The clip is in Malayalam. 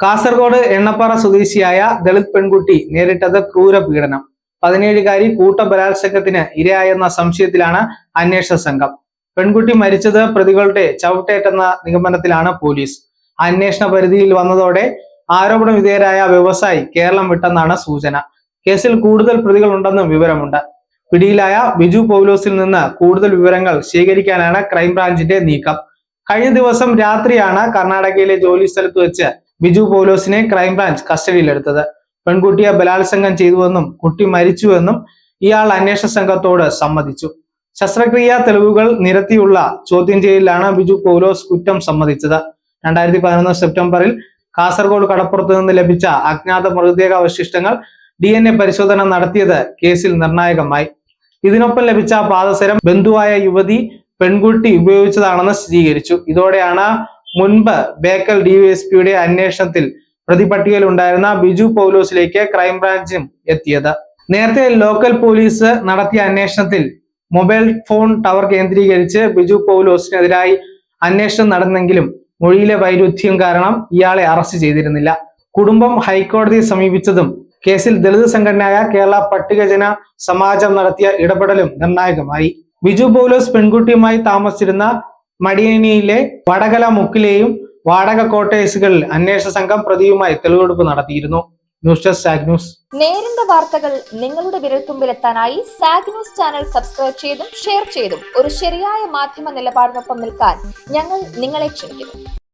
കാസർഗോഡ് എണ്ണപ്പാറ സ്വദേശിയായ ദളിത് പെൺകുട്ടി നേരിട്ടത് ക്രൂര പീഡനം പതിനേഴുകാരി കൂട്ടബലാത്സംഗത്തിന് ഇരയായെന്ന സംശയത്തിലാണ് അന്വേഷണ സംഘം. പെൺകുട്ടി മരിച്ചത് പ്രതികളുടെ ചവിട്ടേറ്റെന്ന നിഗമനത്തിലാണ് പോലീസ്. അന്വേഷണ പരിധിയിൽ വന്നതോടെ ആരോപണ വിധേയരായ വ്യവസായി കേരളം വിട്ടെന്നാണ് സൂചന. കേസിൽ കൂടുതൽ പ്രതികൾ പ്രതികളുണ്ടെന്നും വിവരമുണ്ട്. പിടിയിലായ ബിജു പൗലോസിൽ നിന്ന് കൂടുതൽ വിവരങ്ങൾ ശേഖരിക്കാനാണ് ക്രൈംബ്രാഞ്ചിന്റെ നീക്കം. കഴിഞ്ഞ ദിവസം രാത്രിയാണ് കർണാടകയിലെ ജോലി സ്ഥലത്ത് വെച്ച് ബിജു പൗലോസിനെ ക്രൈംബ്രാഞ്ച് കസ്റ്റഡിയിലെടുത്തത്. പെൺകുട്ടിയെ ബലാത്സംഗം ചെയ്തുവെന്നും കുട്ടി മരിച്ചുവെന്നും ഇയാൾ അന്വേഷണ സംഘത്തോട് സമ്മതിച്ചു. ശസ്ത്രക്രിയാ തെളിവുകൾ നിരത്തിയുള്ള ചോദ്യം ചെയ്യലിലാണ് ബിജു പൗലോസ് കുറ്റം സമ്മതിച്ചത്. രണ്ടായിരത്തി പതിനൊന്ന് സെപ്റ്റംബറിൽ കാസർഗോഡ് കടപ്പുറത്ത് നിന്ന് ലഭിച്ച അജ്ഞാത മൃതദേഹ അവശിഷ്ടങ്ങൾ ഡി എൻ എ പരിശോധന നടത്തിയത് കേസിൽ നിർണായകമായി. ഇതിനൊപ്പം ലഭിച്ച പാദസരം ബന്ധുവായ യുവതി പെൺകുട്ടി ഉപയോഗിച്ചതാണെന്ന് സ്ഥിരീകരിച്ചു. ഇതോടെയാണ് മുൻപ് ബേക്കൽ ഡിവൈഎസ്പിയുടെ അന്വേഷണത്തിൽ പ്രതിപട്ടികയിൽ ഉണ്ടായിരുന്ന ബിജു പൗലോസിലേക്ക് ക്രൈംബ്രാഞ്ചും എത്തിയത്. നേരത്തെ ലോക്കൽ പോലീസ് നടത്തിയ അന്വേഷണത്തിൽ മൊബൈൽ ഫോൺ ടവർ കേന്ദ്രീകരിച്ച് ബിജു പൗലോസിനെതിരായി അന്വേഷണം നടന്നെങ്കിലും മൊഴിയിലെ വൈരുദ്ധ്യം കാരണം ഇയാളെ അറസ്റ്റ് ചെയ്തിരുന്നില്ല. കുടുംബം ഹൈക്കോടതിയെ സമീപിച്ചതും കേസിൽ ദളിത് സംഘടനയായ കേരള പട്ടികജന സമാജം നടത്തിയ ഇടപെടലും നിർണായകമായി. ബിജു പൗലോസ് പെൺകുട്ടിയുമായി താമസിച്ചിരുന്ന മടിയനിയിലെ വടകല മുക്കിലെയും വാടക കോട്ടേഴ്സുകളിൽ അന്വേഷണ സംഘം പ്രതിയുമായി തെളിവെടുപ്പ് നടത്തിയിരുന്നു. ന്യൂസ് ഡെസ്ക് സാഗ് ന്യൂസ്. നേരിന്റെ വാർത്തകൾ നിങ്ങളുടെ വിരൽത്തുമ്പിലെത്താനായി സാഗ് ന്യൂസ് ചാനൽ സബ്സ്ക്രൈബ് ചെയ്തും ഷെയർ ചെയ്തും ഒരു ശരിയായ മാധ്യമ നിലപാടിനൊപ്പം നിൽക്കാൻ ഞങ്ങൾ നിങ്ങളെ ക്ഷണിക്കുന്നു.